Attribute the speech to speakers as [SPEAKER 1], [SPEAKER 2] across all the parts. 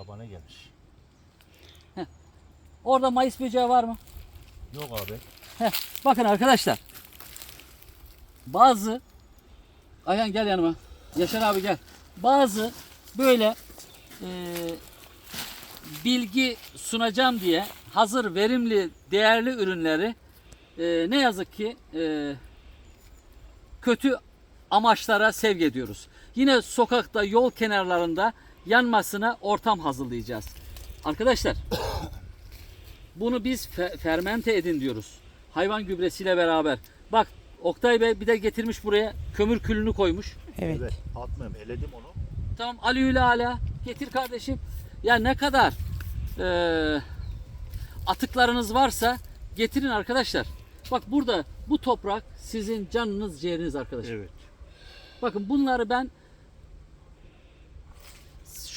[SPEAKER 1] Tabana gelmiş.
[SPEAKER 2] Orada mayıs böceği var mı?
[SPEAKER 1] Yok abi.
[SPEAKER 2] Heh, bakın arkadaşlar. Bazı Ayhan gel yanıma. Yaşar abi gel. Bazı böyle e, bilgi sunacağım diye hazır verimli değerli ürünleri e, ne yazık ki e, kötü amaçlara sevk ediyoruz. Yine sokakta yol kenarlarında yanmasına ortam hazırlayacağız. Arkadaşlar bunu biz fe- fermente edin diyoruz. Hayvan gübresiyle beraber. Bak Oktay Bey bir de getirmiş buraya kömür külünü koymuş.
[SPEAKER 3] Evet.
[SPEAKER 1] Evet. Atmıyorum. Eledim onu.
[SPEAKER 2] Tamam Ali ala getir kardeşim. Ya ne kadar eee, atıklarınız varsa getirin arkadaşlar. Bak burada bu toprak sizin canınız ciğeriniz arkadaşlar.
[SPEAKER 1] Evet.
[SPEAKER 2] Bakın bunları ben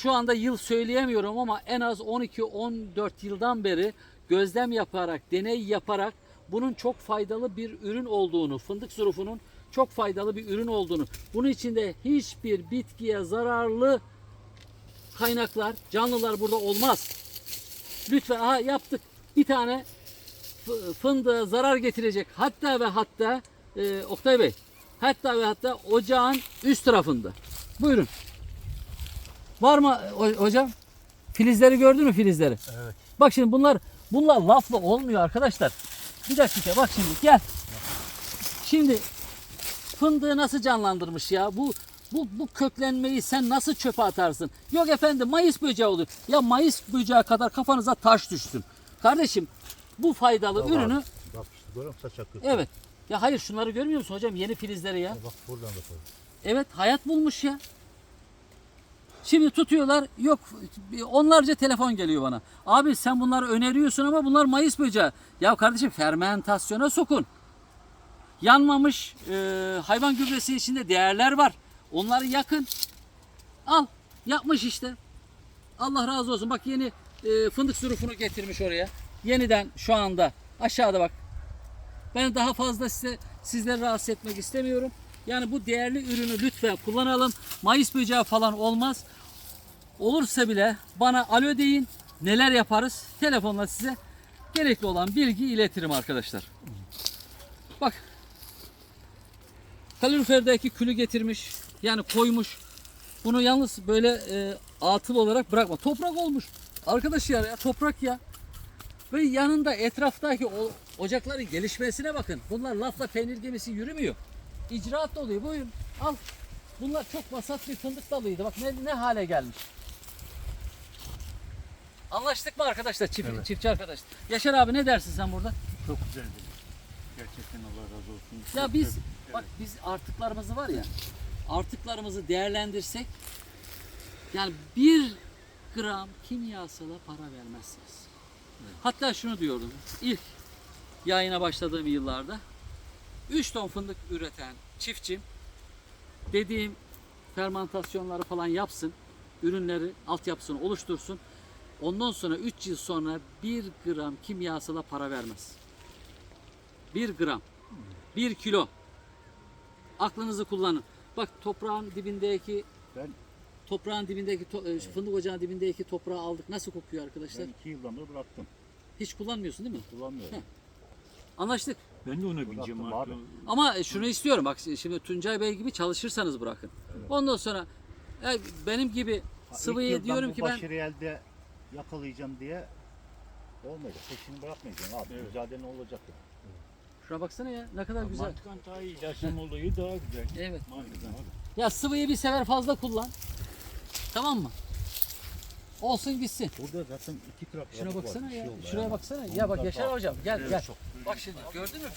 [SPEAKER 2] şu anda yıl söyleyemiyorum ama en az 12-14 yıldan beri gözlem yaparak, deney yaparak bunun çok faydalı bir ürün olduğunu, fındık zurufunun çok faydalı bir ürün olduğunu, bunun içinde hiçbir bitkiye zararlı kaynaklar, canlılar burada olmaz. Lütfen aha yaptık. Bir tane fı- fındığa zarar getirecek. Hatta ve hatta e, Oktay Bey, hatta ve hatta ocağın üst tarafında. Buyurun. Var mı ho- hocam? Filizleri gördün mü filizleri?
[SPEAKER 1] Evet.
[SPEAKER 2] Bak şimdi bunlar bunlar lafla olmuyor arkadaşlar. Bir dakika bak şimdi gel. Şimdi fındığı nasıl canlandırmış ya? Bu bu bu köklenmeyi sen nasıl çöpe atarsın? Yok efendim Mayıs böceği olur. Ya Mayıs böceği kadar kafanıza taş düşsün. Kardeşim bu faydalı
[SPEAKER 1] Tamam.
[SPEAKER 2] ürünü
[SPEAKER 1] Bak işte görüyor musun saç akıyor.
[SPEAKER 2] evet. Ya hayır şunları görmüyor musun hocam yeni filizleri ya?
[SPEAKER 1] Bak buradan da koy.
[SPEAKER 2] Evet hayat bulmuş ya. Şimdi tutuyorlar yok onlarca telefon geliyor bana. Abi sen bunları öneriyorsun ama bunlar Mayıs böceği. Ya kardeşim fermentasyona sokun. Yanmamış e, hayvan gübresi içinde değerler var. Onları yakın. Al yapmış işte. Allah razı olsun. Bak yeni e, fındık surufunu getirmiş oraya. Yeniden şu anda aşağıda bak ben daha fazla size sizleri rahatsız etmek istemiyorum. Yani bu değerli ürünü lütfen kullanalım. Mayıs böceği falan olmaz. Olursa bile bana alo deyin. Neler yaparız? Telefonla size gerekli olan bilgi iletirim arkadaşlar. Bak. Kaloriferdeki külü getirmiş. Yani koymuş. Bunu yalnız böyle e, atıl olarak bırakma. Toprak olmuş. Arkadaşlar ya toprak ya. Ve yanında etraftaki o, ocakların gelişmesine bakın. Bunlar lafla peynir gemisi yürümüyor. İcraat oluyor. Buyurun al. Bunlar çok vasat bir fındık dalıydı. Bak ne, ne hale gelmiş. Anlaştık mı arkadaşlar? Çift, Çiftçi arkadaş. Yaşar abi ne dersin sen burada?
[SPEAKER 4] Çok güzel dedi. Gerçekten Allah razı olsun.
[SPEAKER 2] Ya
[SPEAKER 4] Çok
[SPEAKER 2] biz
[SPEAKER 4] güzel.
[SPEAKER 2] bak biz artıklarımızı var ya artıklarımızı değerlendirsek yani bir gram kimyasala para vermezsiniz. Hatta şunu diyordum. ilk yayına başladığım yıllarda 3 ton fındık üreten çiftçim dediğim fermentasyonları falan yapsın. Ürünleri, altyapısını oluştursun. Ondan sonra 3 yıl sonra 1 gram kimyasala para vermez. 1 gram. 1 kilo. Aklınızı kullanın. Bak toprağın dibindeki
[SPEAKER 4] Ben,
[SPEAKER 2] toprağın dibindeki to- e, fındık ocağının dibindeki toprağı aldık. Nasıl kokuyor arkadaşlar?
[SPEAKER 4] ben iki yıldan beri bıraktım.
[SPEAKER 2] Hiç kullanmıyorsun değil mi?
[SPEAKER 4] Kullanmıyorum.
[SPEAKER 2] Anlaştık.
[SPEAKER 4] Ben de ona bineceğim abi.
[SPEAKER 1] abi.
[SPEAKER 2] Ama şunu istiyorum bak şimdi Tuncay Bey gibi çalışırsanız bırakın. Ondan sonra e, benim gibi sıvıyı diyorum ki ben
[SPEAKER 1] elde yakalayacağım diye olmayacak. Peşini bırakmayacağım abi.
[SPEAKER 4] Evet.
[SPEAKER 1] Mücadele olacak. ya.
[SPEAKER 2] şuna baksana ya ne kadar güzel.
[SPEAKER 4] Mantıkan daha iyi. İlaçlama olayı daha güzel.
[SPEAKER 2] Evet.
[SPEAKER 4] Mantıkan.
[SPEAKER 2] Ya sıvıyı bir sefer fazla kullan. Tamam mı? Olsun gitsin.
[SPEAKER 1] Burada zaten iki trak
[SPEAKER 2] Şuna baksana
[SPEAKER 1] şey
[SPEAKER 2] ya. Şuraya
[SPEAKER 1] yani.
[SPEAKER 2] baksana. Ya bak Yaşar hocam gel
[SPEAKER 4] Evet,
[SPEAKER 2] gel.
[SPEAKER 4] çok.
[SPEAKER 2] Bak şimdi gördün mü?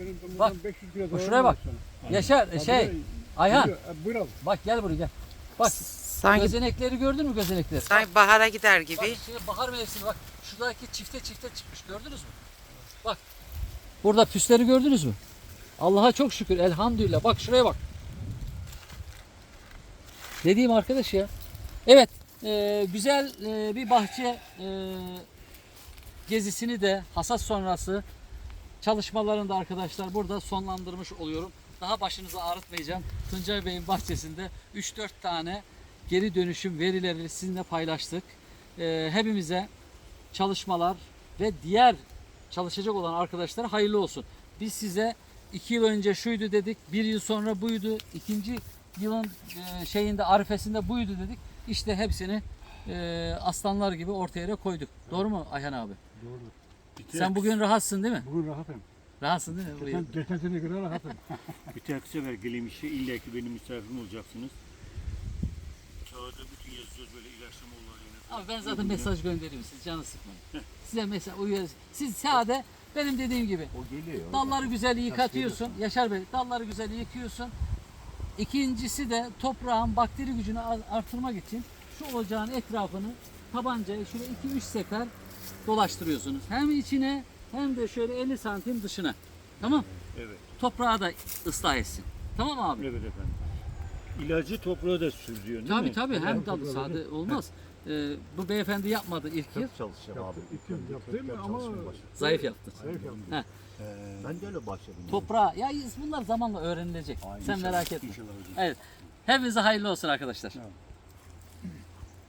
[SPEAKER 5] Benim
[SPEAKER 2] Bak,
[SPEAKER 5] Bak. 500 kilo
[SPEAKER 2] bak şuraya bak. Yaşar şey Ayhan
[SPEAKER 5] Buyur abi.
[SPEAKER 2] bak gel buraya gel. Bak
[SPEAKER 3] Sanki,
[SPEAKER 2] gözenekleri gördün mü gözenekleri?
[SPEAKER 3] sanki bahara gider
[SPEAKER 2] Bak
[SPEAKER 3] gibi.
[SPEAKER 2] şimdi bahar mevsimi bak şuradaki çifte çifte çıkmış gördünüz mü? Bak burada püsleri gördünüz mü? Allah'a çok şükür elhamdülillah bak şuraya bak. Dediğim arkadaş ya. Evet e, güzel e, bir bahçe e, gezisini de hasat sonrası çalışmalarını da arkadaşlar burada sonlandırmış oluyorum. Daha başınızı ağrıtmayacağım. Tuncay Bey'in bahçesinde 3-4 tane geri dönüşüm verileri sizinle paylaştık. Ee, hepimize çalışmalar ve diğer çalışacak olan arkadaşlara hayırlı olsun. Biz size iki yıl önce şuydu dedik, bir yıl sonra buydu, ikinci yılın e, şeyinde arifesinde buydu dedik. İşte hepsini e, aslanlar gibi ortaya koyduk. Doğru mu Ayhan abi?
[SPEAKER 3] Doğru.
[SPEAKER 2] Sen bugün rahatsın değil mi?
[SPEAKER 3] Bugün rahatım.
[SPEAKER 2] Rahatsın değil mi? Burayı-
[SPEAKER 3] Geçen, geçen sene göre rahatım.
[SPEAKER 4] Bir tek sefer geleyim işe illa ki benim misafirim olacaksınız. Kağıda bütün yazıyoruz böyle ilaçlama olayını.
[SPEAKER 2] Abi ben zaten mesaj gönderiyorum siz canı sıkmayın. Size mesaj uyuyoruz. Siz sade benim dediğim gibi
[SPEAKER 1] O geliyor.
[SPEAKER 2] dalları güzel yıkatıyorsun. Yaşar Bey dalları güzel yıkıyorsun. İkincisi de toprağın bakteri gücünü ar- artırmak için şu ocağın etrafını tabancayı şöyle 2-3 sefer dolaştırıyorsunuz. Hem içine hem de şöyle 50 santim dışına. Tamam?
[SPEAKER 4] Evet.
[SPEAKER 2] Toprağı da ıslah etsin. Tamam abi?
[SPEAKER 4] Evet efendim. İlacı toprağa da sürüyor değil
[SPEAKER 2] Tabii
[SPEAKER 4] mi?
[SPEAKER 2] tabii hem tabii
[SPEAKER 3] da-
[SPEAKER 2] sade olmaz. Ee, bu beyefendi yapmadı ilk yıl.
[SPEAKER 1] Kök çalışacağım abi.
[SPEAKER 3] Yaptım, ilk yıl
[SPEAKER 1] kökler
[SPEAKER 3] ama-.
[SPEAKER 2] Zayıf yaptın.
[SPEAKER 3] Zayıf yaptım.
[SPEAKER 2] Heh.
[SPEAKER 1] Ben de öyle başladım.
[SPEAKER 2] Toprağa ya bunlar zamanla öğrenilecek. Sen merak etme.
[SPEAKER 4] İnşallah hocam.
[SPEAKER 2] Evet. Hepinize hayırlı olsun arkadaşlar.